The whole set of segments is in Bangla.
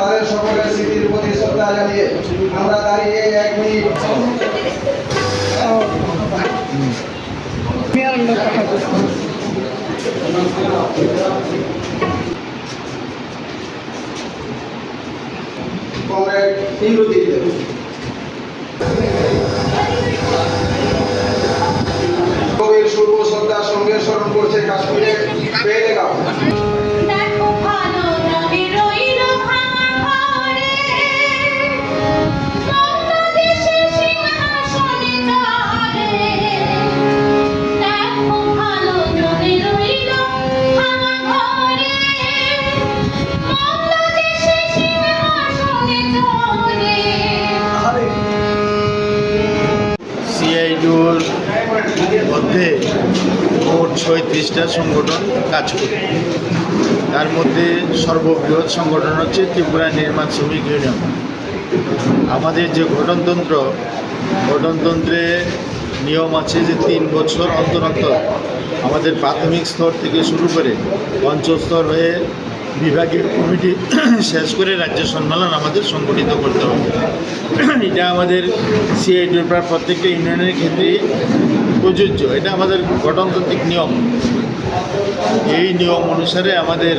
তাদের সকলের স্মৃতির প্রতি শ্রদ্ধা জানিয়ে আমরা দাঁড়িয়ে এক মিনিট। কবির শুভ শ্রদ্ধার সঙ্গে স্মরণ করছে কাশ্মীরের বেলেগাঁও মধ্যে মোট ছয়ত্রিশটা সংগঠন কাজ করে। তার মধ্যে সর্ববৃহৎ সংগঠন হচ্ছে ত্রিপুরা নির্মাণ শ্রমিক ইউনিয়ন। আমাদের যে গঠনতন্ত্র, গঠনতন্ত্রে নিয়ম আছে যে তিন বছর অন্তর অন্তর আমাদের প্রাথমিক স্তর থেকে শুরু করে পঞ্চস্তর হয়ে বিভাগীয় কমিটি শেষ করে রাজ্য সম্মেলন আমাদের সংগঠিত করতে হবে। এটা আমাদের সিআইডির প্রায় প্রত্যেকটা ইউনিয়নের ক্ষেত্রে প্রযোজ্য। এটা আমাদের গঠনতান্ত্রিক নিয়ম। এই নিয়ম অনুসারে আমাদের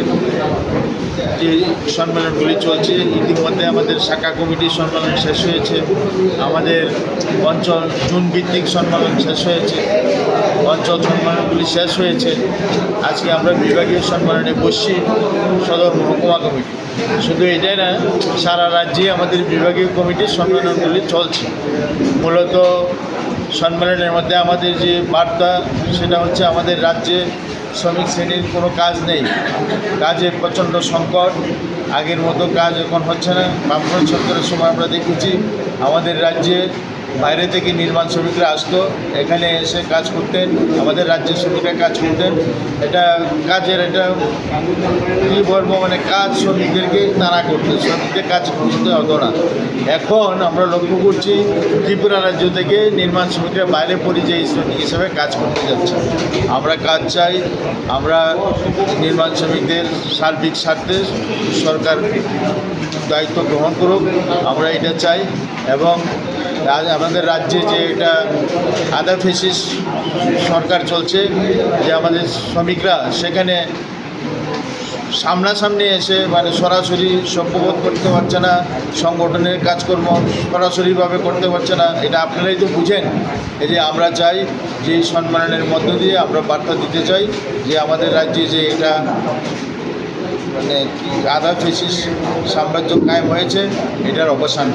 যে সম্মেলনগুলি চলছে, ইতিমধ্যে আমাদের শাখা কমিটির সম্মেলন শেষ হয়েছে, আমাদের অঞ্চল জুন ভিত্তিক সম্মেলন শেষ হয়েছে, অঞ্চল সম্মেলনগুলি শেষ হয়েছে। আজকে আমরা বিভাগীয় সম্মেলনে বসছি, সদর মহকুমা কমিটি। শুধু এটাই না, সারা রাজ্যে আমাদের বিভাগীয় কমিটির সম্মেলনগুলি চলছে। মূলত সম্মেলনের মধ্যে আমাদের যে বার্তা, সেটা হচ্ছে আমাদের রাজ্যে শ্রমিক শ্রেণির কোনো কাজ নেই। কাজের প্রচণ্ড সংকট, আগের মতো কাজ এখন হচ্ছে না। বামফ্রন্ট সরকারের সময় আমরা দেখেছি, আমাদের রাজ্যে বাইরে থেকে নির্মাণ শ্রমিকরা আসতো, এখানে এসে কাজ করতেন, আমাদের রাজ্যের শ্রমিকরা কাজ করতেন। এটা কাজের এটা কী বলব মানে কাজ শ্রমিকদেরকে তারা করতো, শ্রমিকদের কাজ করতে হতো না। এখন আমরা লক্ষ্য করছি, ত্রিপুরা রাজ্য থেকে নির্মাণ শ্রমিকরা বাইরে পরিযায়ী শ্রমিক হিসেবে কাজ করতে যাচ্ছে। আমরা কাজ চাই, আমরা নির্মাণ শ্রমিকদের সার্বিক স্বার্থে সরকার দায়িত্ব গ্রহণ করুক, আমরা এটা চাই এবং আমাদের রাজ্যে যে এটা আদা ফেসিস সরকার চলছে, যে আমাদের শ্রমিকরা সেখানে সামনাসামনি এসে মানে সরাসরি সভ্যবোধ করতে পারছে না, সংগঠনের কাজকর্ম সরাসরিভাবে করতে পারছে না, এটা আপনারাই তো বুঝেন। এই যে আমরা চাই যে এই সম্মেলনের মধ্য দিয়ে আমরা বার্তা দিতে চাই যে আমাদের রাজ্যে যে এটা মানে আধা ফেসিস সাম্রাজ্য কায়েম হয়েছে, এটার অবসান।